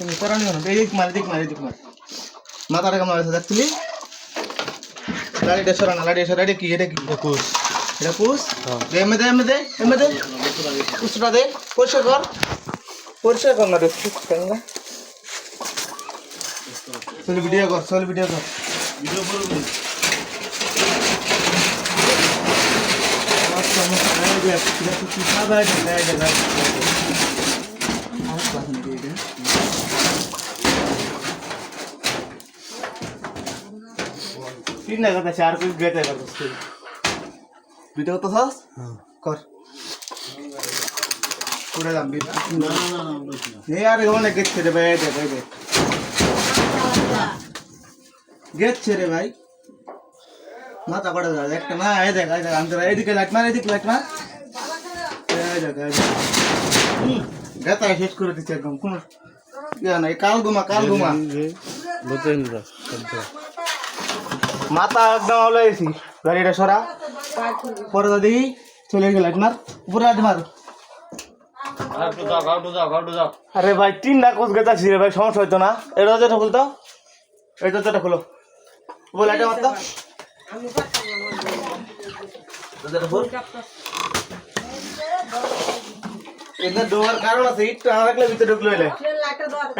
তুমি করানি কেন এই দিক মারি দিক মারি দিক মারি। মাথাটা কেমন আছে দেখছিলি লাড়িটা সরানো লাড়িটা সরা এটা কি এটা কি? একুশ এটা পুষ? হ্যাঁ। দে এমে দে এমে দে এমে দে। পুষটা দে পরিষ্কার কর। পরিষ্কার কর না রে কেন না চল ভিডিও কর চল ভিডিও কর। ভিডিও করবি আচ্ছা আমি এই যে এটা কি খাবে এটা এটা এটা আর বাদ নেই এটা তিন না কথা চার পিস গেতে কর ভিডিও তো সাস হ্যাঁ। কর। পুরো দাম বিল এই আর অনেক গেছে রে ভাই দেখ এই দেখ। গেছে রে ভাই। মাথা পড়ে যাবে একটা না এই দেখ এই দেখ আমি এদিকে লাইট মার এদিকে লাইট মার। এই দেখ এই দেখ। হুম, গেতা শেষ করে দিচ্ছে একদম। কোন ইয়া নাই কাল ঘুমা কাল ঘুমা বুঝলেন না। মাথা একদম হলো এসি গাড়িটা সরা। পরে দাদি চলে গেল মার উপরে লাইট মার আরে ভাই তিনটা কোচ গেতাছি রে ভাই, সমস্যা হইতো না। এই দরজাটা খুলতো এই দরজাটা খুলো। বল এটা মারতো এটা ডোয়ার কারণ আছে একটু আমার রাখলে ভিতরে ঢুকলো এলে।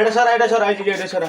এটা সরা এটা সরা।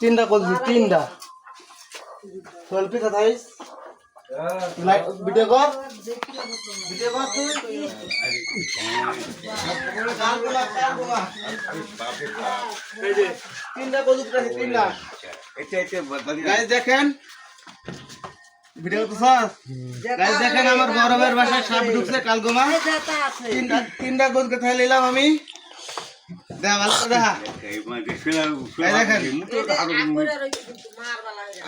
তিনটা বলছি তিনটা। সেলফি ভিডিও কর। ভিডিও তিনটা রাখি তিনটা। দেখেন। ভিডিও তো দেখেন আমার বড়বের বাসায় সাপ ঢুকছে কালগোমা তিনটা তিনটা গোল কোথায় নিলাম আমি। দেখা দেখা। এই দেখেন।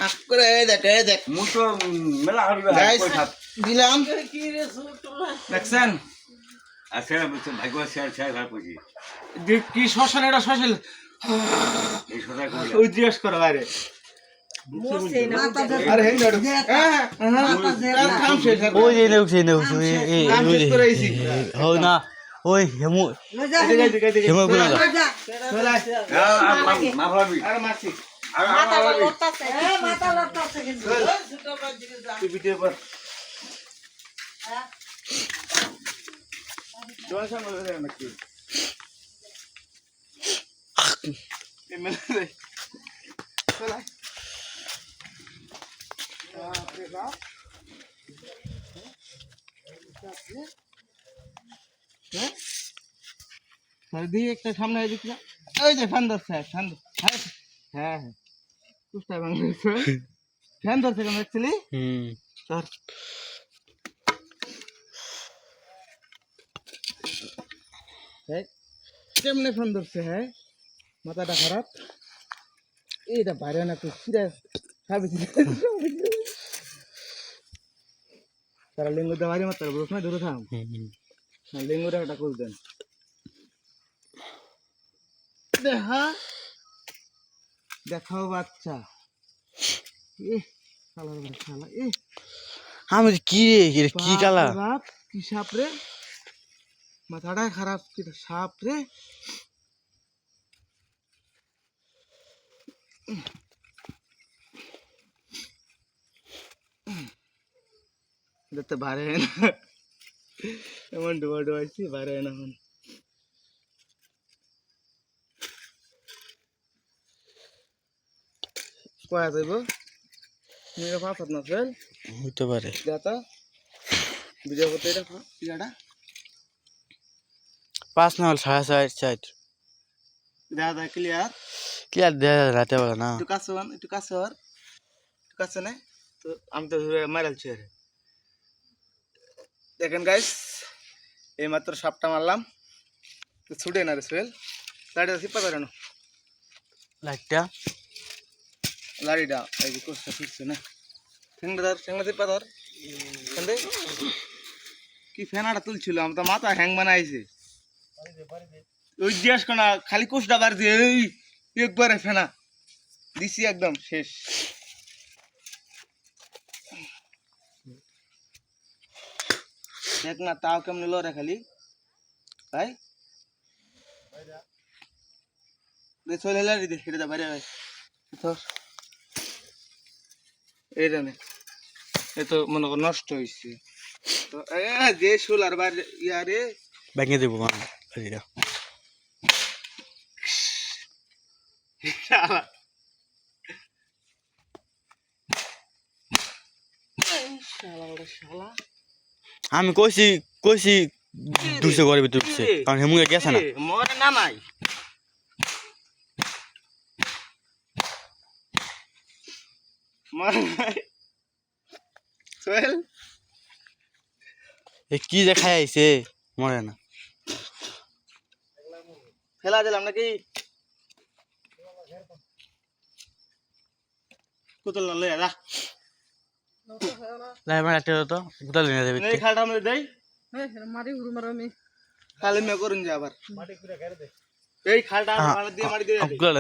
আক করে এই দেখ এই দেখ। গাইস দিলাম। দেখছেন? কি শ্মশান এটা শ্মশান? জিজ্ঞেস করো বাইরে। হ্যাঁ হ্যাঁ না। ওই হেমু এদিকে এদিকে দিয়ে একটা সামনে এদিক না ওই যে ফ্যান ধরছে ফ্যান হ্যাঁ হ্যাঁ হ্যাঁ কুস্তা বাংলাদেশ ফ্যান ধরছে কেন অ্যাকচুয়ালি হুম ধর হ্যাঁ কেমনে ফোন ধরছে হ্যাঁ মাথাটা খারাপ এইটা বাইরে না তো সিরিয়াস খাবি তারা লিঙ্গুতে বাড়ি মাত্র বলছ না দূরে থাম একটা করে দেন? দেখা। দেখাও বাচ্চা। এ কালার বড় এ আমি কি রে কি কি কালা বাপ কি সাপ রে? মাথাটা খারাপ কি সাপ রে? দেখতে বারে না এমন ডোয়া ডোয়াইছি বারে না এখন কয়া যাইব পাঁচ হাত না ফেল হইতে পারে দেতা ভিডিও করতে এটা পিলাটা পাঁচ না হল সাড়ে চার চার দেখা ক্লিয়ার কি আর দেয়া রাতে বেলা না একটু কাছে একটু কাছে হর একটু কাছে নে তো আমি তো মারালছি আরে দেখেন গাইস এই মাত্র সাপটা মারলাম। তো ছুটে না রে সোহেল। লাড়িটা সিপা ধরে না। লাইটটা লাড়িটা এই যে কোষটা ফিরছে না। ঠেংটা ধর ঠেংটা সিপা ধর। কি ফেনাটা তুলছিল? আমার তো মাথা হ্যাং বানাইছে। ওই জিজ্ঞেস করা খালি কোষটা দিয়ে এই একবারে ফেনা। দিছি একদম শেষ। দেখ না, তাও কেমনে লড়ে খালি? ভাই? দে, চলে লাড়ি দে, এটা বাইরে ভাই ধর। এ তো মনে কর নষ্ট হয়েছে তো যে দেবো মানে লাইটটা শালা শালা ওটা শালা আমি কইছি কইছি দুশো করে ভিতরে ঢুকছে কারণ হেমুকে গেছে না। মরে না নাই। মরে নাই। সোহেল? এ কি যে খাই আইছে? মরে না। ফেলা দিলাম নাকি? না লইয়া যা। লাই মানে একটা তো গোটা লিনে দেবে এই খালটা আমাদের দেই। মাটি ঘুরু মারো আমি। খালি মে করুন যা আবার। এই খালটা হ্যাঁ, মাটি দিয়ে মাটি দিয়ে দে। গোটা